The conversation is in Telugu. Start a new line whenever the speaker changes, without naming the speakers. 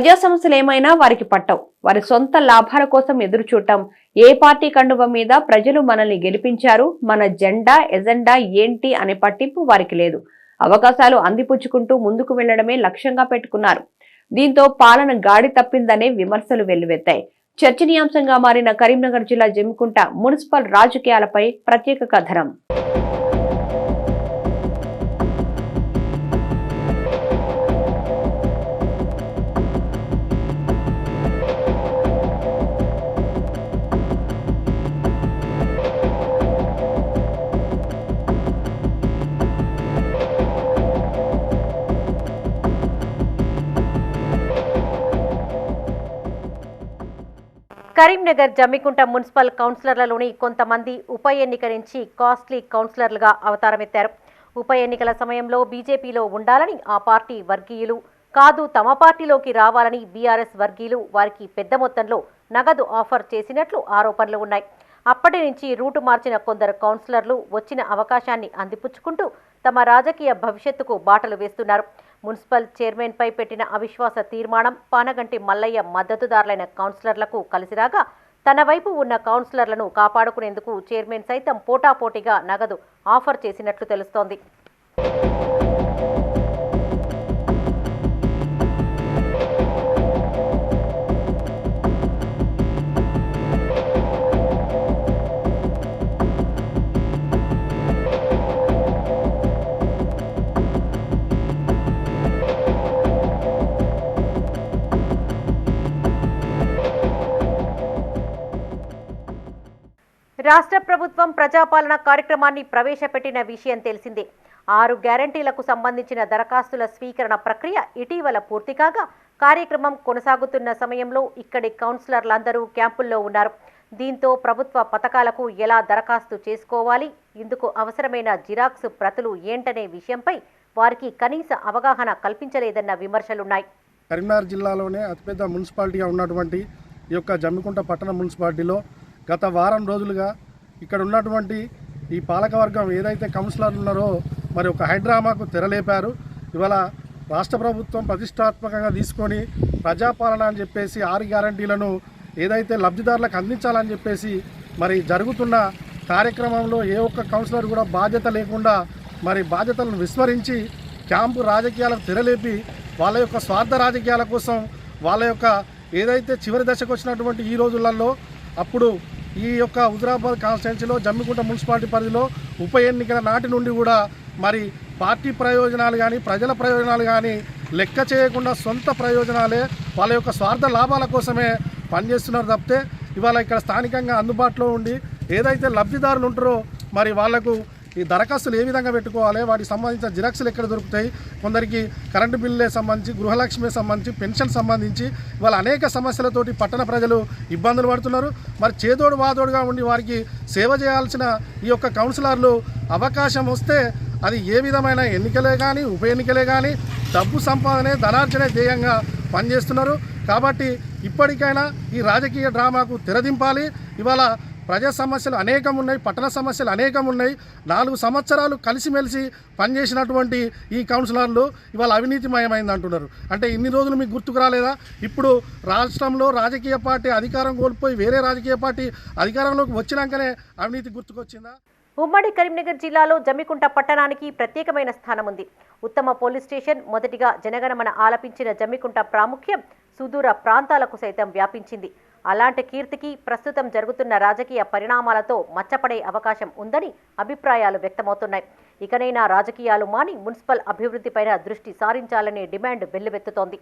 ప్రజా సమస్యలు ఏమైనా వారికి పట్టవు. వారి సొంత లాభాల కోసం ఎదురు చూడటం ఏ పార్టీ కండువ మీద ప్రజలు మనల్ని గెలిపించారు మన జెండా ఎజెండా ఏంటి అనే పట్టింపు వారికి లేదు. అవకాశాలు అందిపుచ్చుకుంటూ ముందుకు వెళ్ళడమే లక్ష్యంగా పెట్టుకున్నారు. దీంతో పాలన గాడి తప్పిందనే విమర్శలు వెల్లువెత్తాయి. చర్చనీయాంశంగా మారిన కరీంనగర్ జిల్లా జమ్మికుంట మున్సిపల్ రాజకీయాలపై ప్రత్యేక కథనం.
కరీంనగర్ జమ్మికుంట మున్సిపల్ కౌన్సిలర్లలోని కొంతమంది ఉప ఎన్నిక నుంచి కాస్ట్లీ కౌన్సిలర్లుగా అవతారమెత్తారు. ఉప ఎన్నికల సమయంలో బీజేపీలో ఉండాలని ఆ పార్టీ వర్గీయులు కాదు తమ పార్టీలోకి రావాలని బీఆర్ఎస్ వర్గీయులు వారికి పెద్ద మొత్తంలో నగదు ఆఫర్ చేసినట్లు ఆరోపణలు ఉన్నాయి. అప్పటి నుంచి రూటు మార్చిన కొందరు కౌన్సిలర్లు వచ్చిన అవకాశాన్ని అందిపుచ్చుకుంటూ తమ రాజకీయ భవిష్యత్తుకు బాటలు వేస్తున్నారు. మున్సిపల్ చైర్మన్పై పెట్టిన అవిశ్వాస తీర్మానం పానగంటి మల్లయ్య మద్దతుదారులైన కౌన్సిలర్లకు కలిసిరాగా తన వైపు ఉన్న కౌన్సిలర్లను కాపాడుకునేందుకు చైర్మన్ సైతం పోటాపోటీగా నగదు ఆఫర్ చేసినట్లు తెలుస్తోంది. రాష్ట్ర ప్రభుత్వం ప్రజాపాలన కార్యక్రమాన్ని ప్రవేశపెట్టిన విషయం తెలిసిందే. ఆరు గ్యారంటీలకు సంబంధించిన దరఖాస్తుల స్వీకరణ ప్రక్రియ ఇటీవల పూర్తి కాగా కార్యక్రమం కొనసాగుతున్న సమయంలో ఇక్కడి కౌన్సిలర్లందరూ క్యాంపుల్లో ఉన్నారు. దీంతో ప్రభుత్వ పథకాలకు ఎలా దరఖాస్తు చేసుకోవాలి ఇందుకు అవసరమైన జిరాక్స్ ప్రతులు ఏంటనే విషయంపై వారికి కనీస అవగాహన కల్పించలేదన్న విమర్శలున్నాయి.
కరీంనగర్ జిల్లాలోనే అతిపెద్ద మున్సిపాలిటీగా ఉన్నటువంటి ఈ యొక్క జమ్మికుంట పట్టణ మున్సిపాలిటీలో గత వారం రోజులుగా ఇక్కడ ఉన్నటువంటి ఈ పాలకవర్గం ఏదైతే కౌన్సిలర్లు ఉన్నారో మరి ఒక హైడ్రామాకు తెరలేపారు. ఇవాళ రాష్ట్ర ప్రభుత్వం ప్రతిష్టాత్మకంగా తీసుకొని ప్రజాపాలన అని చెప్పేసి ఆరు గ్యారంటీలను ఏదైతే లబ్ధిదారులకు అందించాలని చెప్పేసి మరి జరుగుతున్న కార్యక్రమంలో ఏ ఒక్క కౌన్సిలర్ కూడా బాధ్యత లేకుండా మరి బాధ్యతలను విస్మరించి క్యాంపు రాజకీయాలకు తెరలేపి వాళ్ళ యొక్క స్వార్థ రాజకీయాల కోసం వాళ్ళ యొక్క ఏదైతే చివరి దశకు వచ్చినటువంటి ఈ రోజులలో అప్పుడు ఈ యొక్క హుజరాబాద్ కాన్స్టిట్యున్సీలో జమ్మికుంట మున్సిపాలిటీ పరిధిలో ఉప ఎన్నికల నాటి నుండి కూడా మరి పార్టీ ప్రయోజనాలు కానీ ప్రజల ప్రయోజనాలు కానీ లెక్క చేయకుండా సొంత ప్రయోజనాలే వాళ్ళ యొక్క స్వార్థ లాభాల కోసమే పనిచేస్తున్నారు తప్పితే ఇవాళ ఇక్కడ స్థానికంగా అందుబాటులో ఉండి ఏదైతే లబ్ధిదారులు ఉంటారో మరి వాళ్ళకు ఈ దరఖాస్తులు ఏ విధంగా పెట్టుకోవాలి? వాటికి సంబంధించిన జిరాక్సులు ఎక్కడ దొరుకుతాయి? కొందరికి కరెంటు బిల్లు సంబంధించి గృహలక్ష్మి సంబంధించి పెన్షన్ సంబంధించి ఇవాళ అనేక సమస్యలతోటి పట్టణ ప్రజలు ఇబ్బందులు పడుతున్నారు. మరి చేదోడు వాదోడుగా ఉండి వారికి సేవ చేయాల్సిన ఈ యొక్క కౌన్సిలర్లు అవకాశం వస్తే అది ఏ విధమైన ఎన్నికలే కానీ ఉప ఎన్నికలే కానీ డబ్బు సంపాదనే ధనార్జనే ధ్యేయంగా పనిచేస్తున్నారు. కాబట్టి ఇప్పటికైనా ఈ రాజకీయ డ్రామాకు తెరదింపాలి. ఇవాళ ప్రజా సమస్యలు అనేకం ఉన్నాయి పట్టణ సమస్యలు అనేకం ఉన్నాయి నాలుగు సంవత్సరాలు కలిసిమెలిసి పనిచేసినటువంటి ఈ కౌన్సిలర్లు ఇవాళ అవినీతిమయమైంది అంటున్నారు అంటే ఇన్ని రోజులు మీకు గుర్తుకు రాలేదా? ఇప్పుడు రాష్ట్రంలో రాజకీయ పార్టీ అధికారం కోల్పోయి వేరే రాజకీయ పార్టీ అధికారంలోకి వచ్చినాకనే అవినీతి గుర్తుకొచ్చిందా?
ఉమ్మడి కరీంనగర్ జిల్లాలో జమ్మికుంట పట్టణానికి ప్రత్యేకమైన స్థానం ఉంది ఉత్తమ పోలీస్ స్టేషన్ మొదటిగా జనగణమన ఆలపించిన జమ్మికుంట ప్రాముఖ్యం సుదూర ప్రాంతాలకు సైతం వ్యాపించింది. అలాంటి కీర్తికి ప్రస్తుతం జరుగుతున్న రాజకీయ పరిణామాలతో మచ్చపడే అవకాశం ఉందని అభిప్రాయాలు వ్యక్తమవుతున్నాయి. ఇకనైనా రాజకీయాలు మాని మున్సిపల్ అభివృద్ధిపైన దృష్టి సారించాలనే డిమాండ్ వెల్లువెత్తుతోంది.